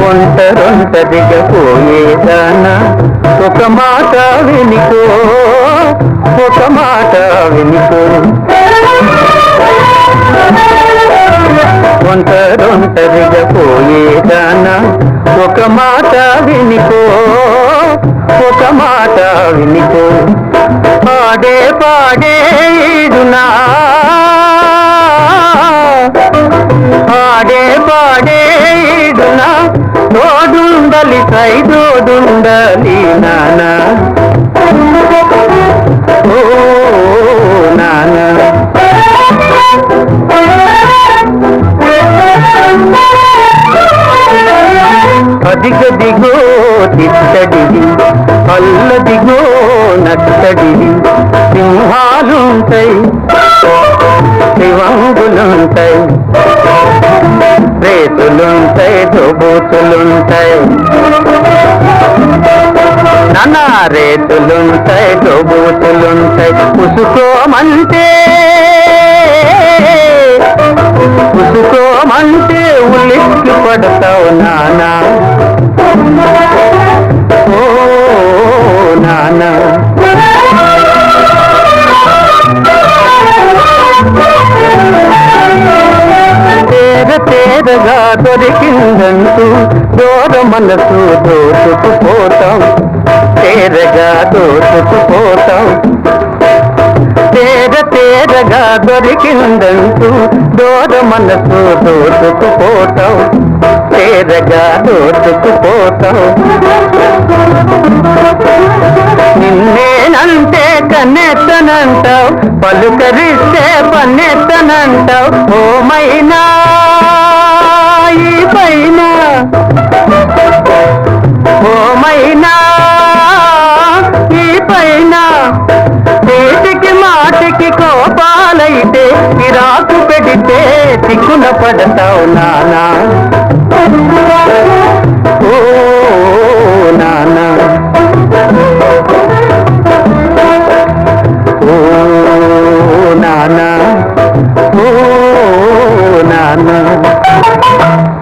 ఒంటరొంట పోయేదానా ఒక మాట వినికో ఒక మాట వినికో. ఒంటరొంట పోయేదానా ఒక మాట వినికో ఒక మాట వినికో. పాడే పాడే తోడుండలి నానా ఓ నానా అదిగదిగో తిట్టడిది అల్లదిగో నట్టడిది సింహాలుంటాయి శివంగులుంటాయి రేతులుంటాయి దుబూతులుంటాయి నానా రేతులుంటాయి దోబూతులుంటాయి ఉసుకోమంటే ఉసుకోమంటే ఉలిక్కి పడతావు నానా. తేర దొరికిందంటూ దూర మనసు దోచుకుపోతాం. తేరగా దోచుకుపోతాం. తేర తేరగా దొరికిందంటూ దూర మనసు దోచుకుపోతాం. తేరగా దోచుకుపోతాం. నిన్నేనంటే కన్నెత్తనంటావు పలుకరిస్తే పన్నెత్తనంటావు ఓమైనా చిక్కున పడతావు నానా.